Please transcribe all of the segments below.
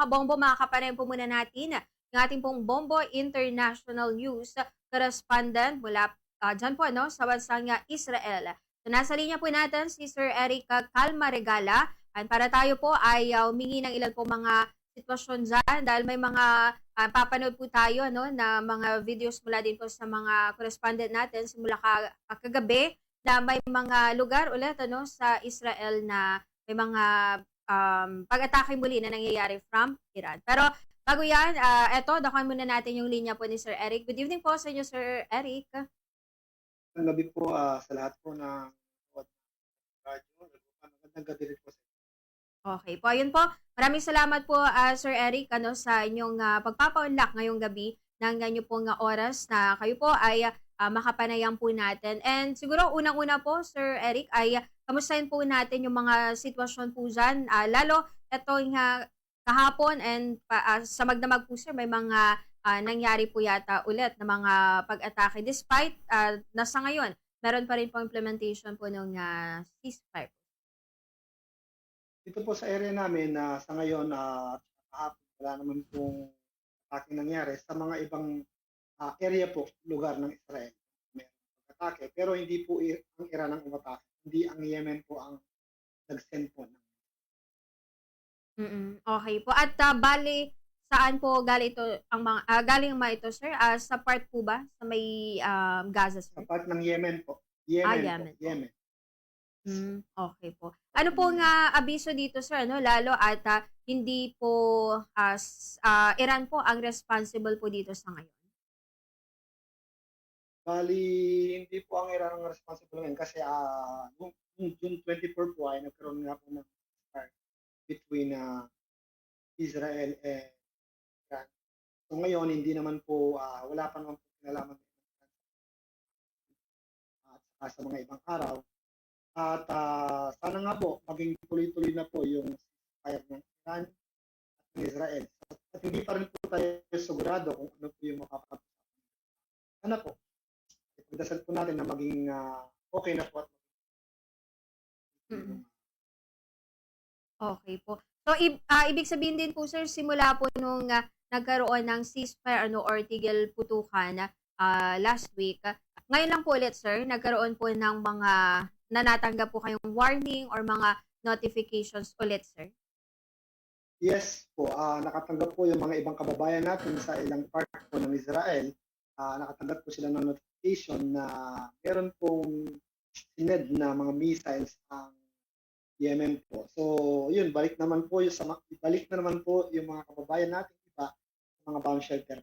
kabombo, makakaparin po muna natin ng ating pong Bombo International News correspondent mula uh, dyan po ano, sa bansang uh, Israel. So nasa linya po natin si Sir Eric Calma Regala at para tayo po ay uh, humingi ng ilan po mga sitwasyon dyan dahil may mga uh, papanood po tayo no, na mga videos mula din po sa mga correspondent natin simula ka, kagabi na may mga lugar ulit ano, sa Israel na may mga um, pag-atake muli na nangyayari from Iran. Pero bago yan, uh, eto, dakuan muna natin yung linya po ni Sir Eric. Good evening po sa inyo, Sir Eric. Magandang gabi po ah, sa lahat po ng radyo. Magandang gabi rin po sa Okay po, ayun po. Maraming salamat po, ah, Sir Eric, ano, sa inyong uh, pagpapaunlak ngayong gabi ng ganyo pong ah, oras na kayo po ay ah, makapanayam po natin. And siguro unang-una po, Sir Eric, ay kamustahin po natin yung mga sitwasyon po dyan. Ah, lalo, itong ah, kahapon and ah, sa magdamag po, Sir, may mga ah, nangyari po yata ulit na mga pag-atake. Despite ah, nasa ngayon, meron pa rin po implementation po ng ah, ceasefire. Dito po sa area namin na sa ngayon at kahapon wala naman pong atake nangyari sa mga ibang ah, area po, lugar ng Israel. Meron atake pero hindi po ang Iran ang umatake. Hindi ang Yemen po ang nag-send po. ng- Mm, okay po. At ah, bali, saan po galing ito ang mga ah, galing mga ito, sir? Ah, sa part po ba sa may um, Gaza, Sa sir? part ng Yemen po. Yemen, Ah. Yemen po. Yemen. Mm, okay po. Ano po nga abiso dito, sir, ano? Lalo at ah, hindi po as ah, Iran po ang responsible po dito sa ngayon. Bali, hindi po ang Iran ang responsible ngayon kasi ah noong June 24 po ay nagkaroon nga po ng start between ah, Israel and Iran. So ngayon, hindi naman po, ah, wala pa naman po kinalaman at saka sa mga ibang araw. At ah, sana nga po, maging tuloy-tuloy na po yung fire ng Iran at Israel. At hindi pa rin po tayo sigurado kung ano po yung makapag Sana po, ipagdasal po natin na maging ah, okay na po at Mm. Okay po. So, ib- ah, ibig sabihin din po, sir, simula po nung ah, nagkaroon ng ceasefire ano, or tigil putukan ah, last week, ngayon lang po ulit, sir, nagkaroon po ng mga nanatanggap po kayong warning or mga notifications ulit, sir? Yes po, ah, nakatanggap po yung mga ibang kababayan natin sa ilang part po ng Israel. Ah, nakatanggap po sila ng notification na meron pong sined na mga missiles ang Yemen po. So, yun, balik naman po yung sa balik na naman po yung mga kababayan natin iba sa mga bomb shelter.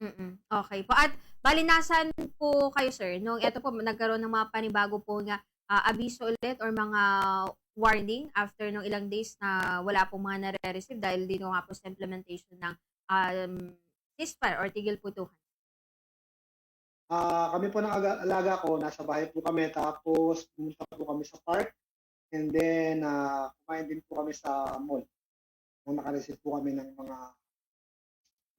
Mm. Okay po. At bali nasaan po kayo, sir, nung eto po nagkaroon ng mga panibago po nga ah, abiso ulit or mga warning after nung ilang days na wala po mga nare-receive dahil dito nga po sa implementation ng um, ceasefire or tigil putukan. Ah, kami po ng aga- alaga ko, nasa bahay po kami tapos pumunta po kami sa park and then ah, kumain din po kami sa mall. Nung naka-receive po kami ng mga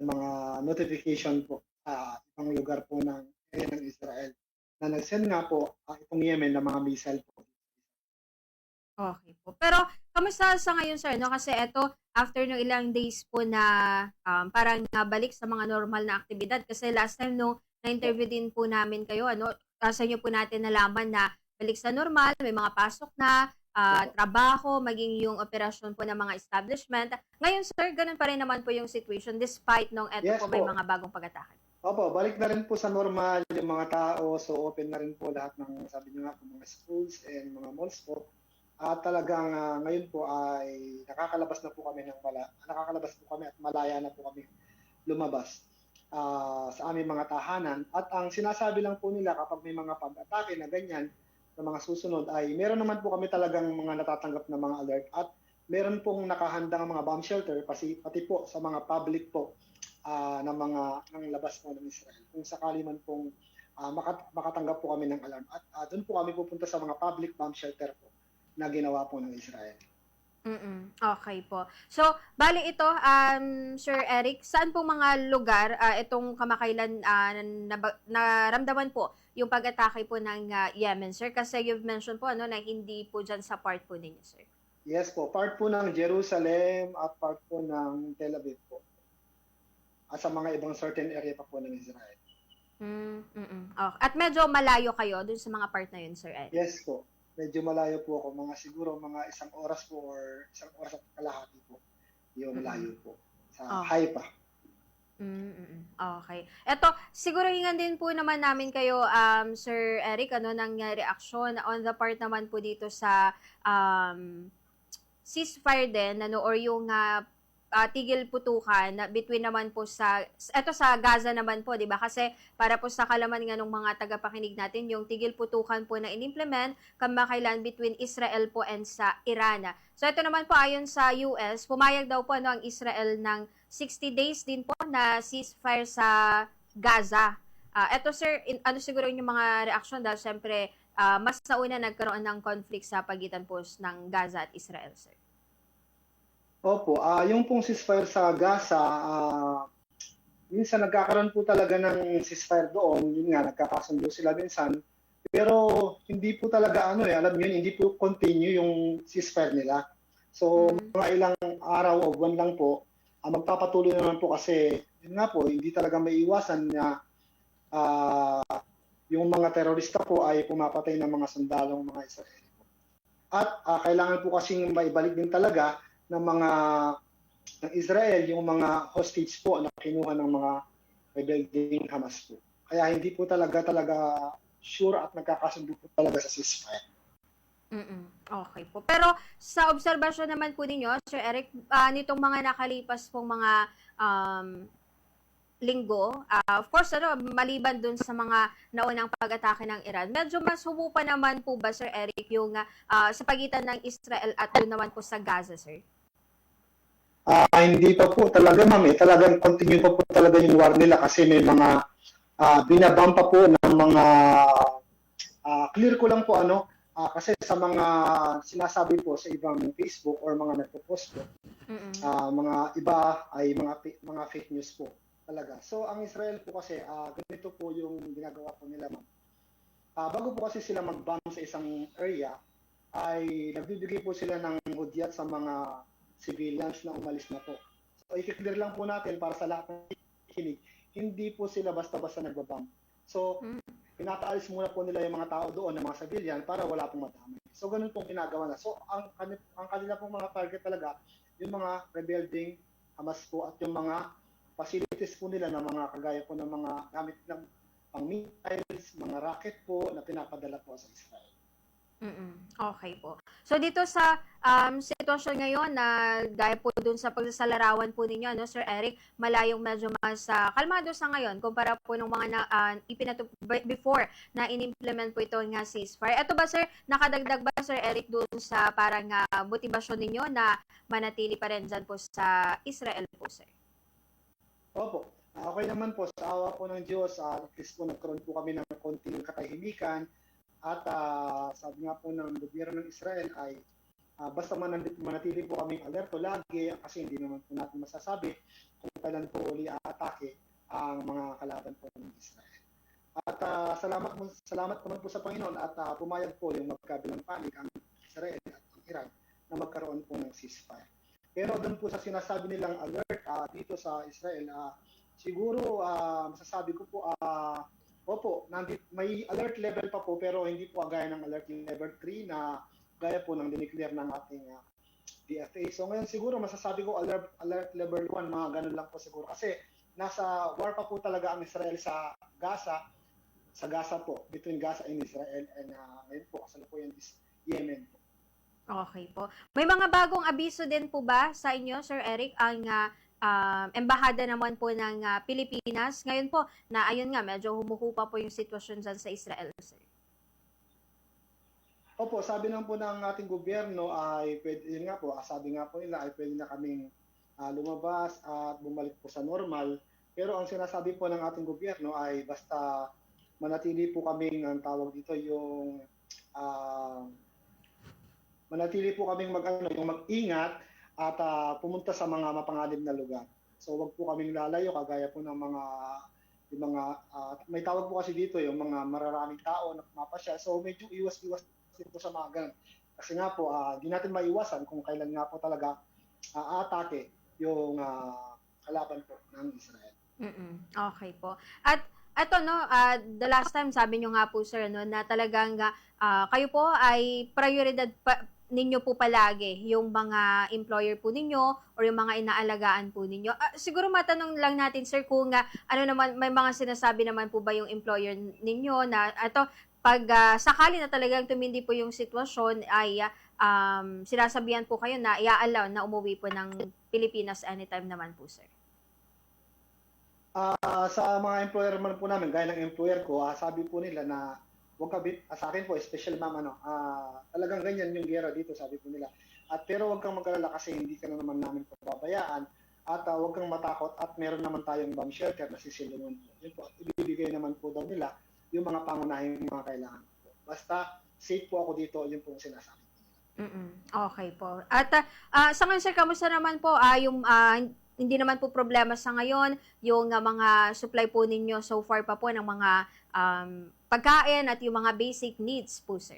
ng mga notification po sa ibang lugar po ng area ng Israel na nag-send nga po ah, itong Yemen ng mga missile po. Okay po. Pero kamusta sa ngayon, sir? No? Kasi eto, after ng ilang days po na um, parang nabalik sa mga normal na aktibidad. Kasi last time nung na-interview din po namin kayo, ano, sa inyo po natin nalaman na balik sa normal, may mga pasok na, ah, trabaho, maging yung operasyon po ng mga establishment. Ngayon, sir, ganun pa rin naman po yung situation despite nung eto Yes po may po. mga bagong pag-atake. Opo, balik na rin po sa normal yung mga tao. So open na rin po lahat ng sabi niyo nga po mga schools and mga malls po. At talagang ah, ngayon po ay nakakalabas na po kami ng mala, nakakalabas po kami at malaya na po kami lumabas ah, sa aming mga tahanan. At ang sinasabi lang po nila kapag may mga pag-atake na ganyan na mga susunod ay meron naman po kami talagang mga natatanggap na mga alert at meron pong nakahandang mga bomb shelter pati, pati po sa mga public po ah, ng mga ng labas po ng Israel. Kung sakali man pong ah, makat- makatanggap po kami ng alarm at ah, doon po kami pupunta sa mga public bomb shelter po na ginawa po ng Israel. Mm. Okay po. So, bali ito, um, Sir Eric, saan po mga lugar ah, itong kamakailan ah, nab- naramdaman po yung pag-atake po ng ah, Yemen, sir? Kasi you've mentioned po ano, na hindi po dyan sa part po ninyo, sir. Yes po, part po ng Jerusalem at part po ng Tel Aviv po. At sa mga ibang certain area pa po ng Israel. Mm, mm-mm. Oh, At medyo malayo kayo dun sa mga part na yun, Sir Eric. Yes po, medyo malayo po ako. Mga siguro mga isang oras po or isang oras at kalahati po. Yung Mhm. layo po. Sa Oh. Haifa. Mm, mm, mm. Okay. Eto, siguro hingan din po naman namin kayo, um, Sir Eric, ano nang reaksyon on the part naman po dito sa um, ceasefire din, ano, or yung ah, ah, tigil putukan na between naman po sa, eto sa Gaza naman po, di ba? Kasi para po sa kalaman nga ng mga tagapakinig natin, yung tigil putukan po na in-implement kamakailan between Israel po and sa Iran. So ito naman po ayon sa US, pumayag daw po ano, ang Israel ng 60 days din po na ceasefire sa Gaza. Ah, eto sir, in, ano siguro yung mga reaksyon dahil syempre ah, mas nauna nagkaroon ng conflict sa pagitan po ng Gaza at Israel, sir. Opo, ah yung pong ceasefire sa Gaza, ah minsan nagkakaroon po talaga ng ceasefire doon. Yun nga, nagkakasundo sila minsan. Pero hindi po talaga ano eh, alam niyo, hindi po continue yung ceasefire nila. So, Mm. mga ilang araw o buwan lang po, ah, magpapatuloy naman po kasi, yun nga po, hindi talaga may iwasan na ah, yung mga terorista po ay pumapatay ng mga sundalong mga Israeli po. At ah, kailangan po kasing maibalik din talaga ng mga ng Israel yung mga hostage po na kinuha ng mga rebelling Hamas po. Kaya hindi po talaga talaga sure at nagkakasundo po talaga sa ceasefire. Mm-mm. Okay po. Pero sa obserbasyon naman po ninyo, Sir Eric, ah, nitong mga nakalipas pong mga um, linggo, ah, of course, ano, maliban dun sa mga naunang pag-atake ng Iran, medyo mas humupa naman po ba, Sir Eric, yung ah, sa pagitan ng Israel at doon naman po sa Gaza, sir? Ah, hindi pa po talaga ma'am eh. Talagang continue pa po talaga yung war nila kasi may mga ah, binabam pa po ng mga ah, clear ko lang po ano ah, kasi sa mga sinasabi po sa ibang Facebook or mga nagpo-post po Mm-mm. Ah, mga iba ay mga mga fake news po talaga. So ang Israel po kasi ah, ganito po yung ginagawa po nila ma'am. Ah, bago po kasi sila mag-bomb sa isang area ay nagbibigay po sila ng hudyat sa mga civilians na umalis na po. So i-clear lang po natin para sa lahat ng kinig, hindi po sila basta-basta nagbabomb. So Mm. pinapaalis muna po nila yung mga tao doon, ng mga civilian para wala pong madamay. So ganun pong ginagawa na. So ang, ang kanila pong mga target talaga yung mga rebuilding Hamas po at yung mga facilities po nila na mga kagaya po ng mga gamit ng pang missiles, mga rocket po na pinapadala po sa Israel. Mm-mm. Okay po. So dito sa um, sitwasyon ngayon na gaya po dun sa pagsasalarawan po ninyo, no, Sir Eric, malayong medyo mas ah, kalmado sa ngayon kumpara po nung mga na, ah, ipinatu- b- before na in-implement po ito nga ceasefire. Ito ba, Sir, nakadagdag ba, Sir Eric, dun sa parang ah, motibasyon ninyo na manatili pa rin dyan po sa Israel po, Sir? Opo. Ah, Okay naman po, sa awa po ng Diyos, ah, at least po nagkaroon po kami ng konting katahimikan at ah, sabi nga po ng gobyerno ng Israel ay ah, basta manandit, manatili po kaming alerto lagi kasi hindi naman po natin masasabi kung kailan po uli aatake ang mga kalaban po ng Israel. At ah, salamat mo, salamat naman po sa Panginoon at ah, pumayag po yung magkabilang panig ang Israel at ang Iran na magkaroon po ng ceasefire. Pero doon po sa sinasabi nilang alert ah, dito sa Israel, ah, siguro ah, masasabi ko po, ah, opo, nandit, may alert level pa po pero hindi po gaya ng alert level 3 na gaya po ng dineclare ng ating ah, DFA. So ngayon siguro masasabi ko alert, alert level 1, mga ganun lang po siguro. Kasi nasa war pa po talaga ang Israel sa Gaza, sa Gaza po, between Gaza and Israel and ah, ngayon po kasalukuyan is Yemen po. Okay po. May mga bagong abiso din po ba sa inyo, Sir Eric, ang ah, um, embahada naman po ng ah, Pilipinas? Ngayon po, na ayun nga, medyo humuhupa po yung sitwasyon dyan sa Israel, sir. Opo, sabi lang po ng ating gobyerno ay pwede, yun nga po, ah, sabi nga po nila ay pwede na kaming ah, lumabas at bumalik po sa normal. Pero ang sinasabi po ng ating gobyerno ay basta manatili po kaming ang tawag dito yung ah, manatili po kaming mag ano, yung mag-ingat at ah, pumunta sa mga mapanganib na lugar. So wag po kaming lalayo kagaya po ng mga yung mga ah, may tawag po kasi dito yung mga mararaming tao na pumapasya. So medyo iwas-iwas din po sa mga ganun. Kasi nga po, di natin maiwasan kung kailan nga po talaga aatake yung ah, kalaban po ng Israel. Mm-mm. Okay po. At eto no, ah, the last time sabi nyo nga po sir no na talagang ah, kayo po ay prioridad pa, ninyo po palagi yung mga employer po ninyo or yung mga inaalagaan po ninyo. Ah, siguro matanong lang natin sir kung ah, ano naman may mga sinasabi naman po ba yung employer ninyo na eto pag ah, sakali na talagang tumindi po yung sitwasyon ay ah, um, sinasabihan po kayo na i-allow na umuwi po ng Pilipinas anytime naman po sir. Ah, sa mga employer man po namin, gaya ng employer ko, ah, sabi po nila na wag ka bit, ah, sa akin po, especially ma'am, ano, ah, talagang ganyan yung gera dito, sabi po nila. At pero wag kang mag-alala kasi hindi ka na naman namin pababayaan at ah, wag kang matakot at meron naman tayong bomb shelter na sisilungan. Yun po, at ibibigay naman po daw nila yung mga pangunahing mga kailangan po. Basta safe po ako dito, yun po ang sinasabi. Mm-mm. Okay po. At ah, ah, sa ngayon sir, kamusta naman po ah, yung ah, hindi naman po problema sa ngayon yung ah, mga supply po ninyo so far pa po ng mga um, pagkain at yung mga basic needs po sir.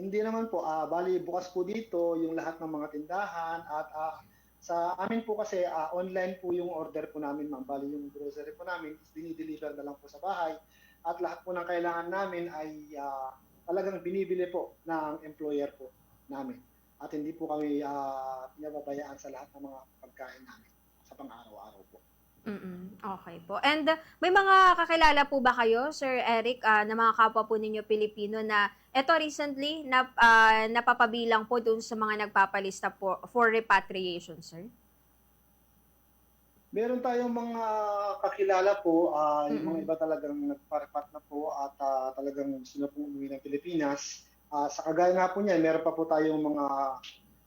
Hindi naman po, ah bali bukas po dito yung lahat ng mga tindahan at ah, sa amin po kasi ah, online po yung order po namin ma'am. Bali yung grocery po namin is dinideliver na lang po sa bahay at lahat po ng kailangan namin ay ah, talagang binibili po ng employer po namin. At hindi po kami ah, pinababayaan sa lahat ng mga pagkain namin sa pang-araw-araw po. Mm-mm. Okay po. And ah, may mga kakilala po ba kayo, Sir Eric, ah, na mga kapwa po ninyo Pilipino na eto recently na ah, napapabilang po dun sa mga nagpapalista po for repatriation, sir? Meron tayong mga kakilala po, ah, yung mga iba talagang nagparipat na po at ah, talagang gusto na pong umuwi ng Pilipinas. Ah, sa kagaya nga po niya, meron pa po tayong mga,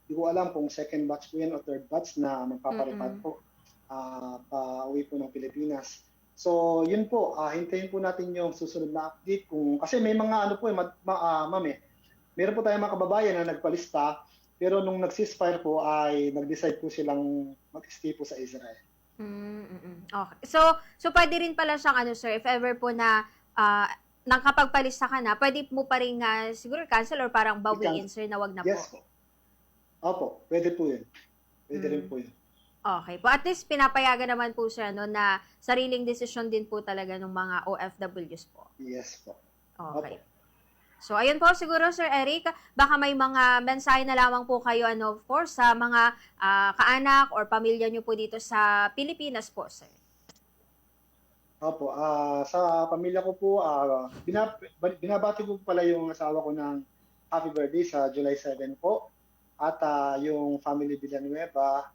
hindi ko alam kung second batch po yan o third batch na magpaparipat Mm-mm. po ah, pa uwi po ng Pilipinas. So, yun po, ah, hintayin po natin yung susunod na update kung, kasi may mga ano po, eh, ma, ma, ah, ma'am eh, meron po tayong mga kababayan na nagpalista, pero nung nag-ceasefire po ay nag-decide po silang mag-stay po sa Israel. Mm, mm, mm. Okay. So, so pwede rin pala siyang ano sir, if ever po na ah, nakapagpalista ka na, pwede mo pa rin ah, siguro cancel or parang bawiin sir na wag na Yes po. po. Opo, pwede po yun. Pwede Mm. rin po yun. Okay po. At least pinapayagan naman po sir no, na sariling desisyon din po talaga ng mga OFWs po. Yes po. Okay. Opo. So, ayun po siguro, Sir Eric, baka may mga mensahe na lamang po kayo, ano, of course, sa mga ah, kaanak or pamilya nyo po dito sa Pilipinas po, Sir. Opo, ah sa pamilya ko po, ah binab- binabati ko pala yung asawa ko ng happy birthday sa July 7 po. At ah, yung family Villanueva,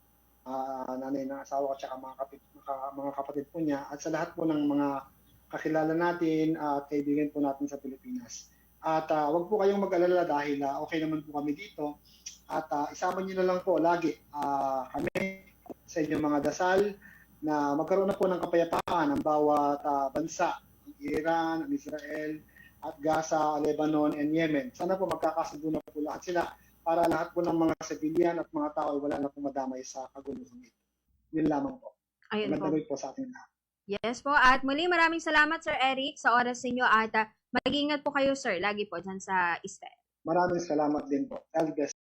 ah nanay ng asawa at mga, kapit, mga, mga kapatid po niya. At sa lahat po ng mga kakilala natin at kaibigan po natin sa Pilipinas. At ah, wag po kayong mag-alala dahil ah, okay naman po kami dito. At ah, isama niyo na lang po lagi ah, kami sa inyong mga dasal na magkaroon na po ng kapayapaan ang bawat ah, bansa, ang Iran, ang Israel, at Gaza, Lebanon, and Yemen. Sana po magkakasundo na po lahat sila para lahat po ng mga civilian at mga tao ay wala na pong madamay sa kaguluhan ito. Yun lamang po. Ayun po. Magandang po sa ating lahat. Yes po. At muli, maraming salamat, Sir Eric, sa oras ninyo at ah, mag-ingat po kayo, Sir, lagi po dyan sa Israel. Maraming salamat din po. God bless.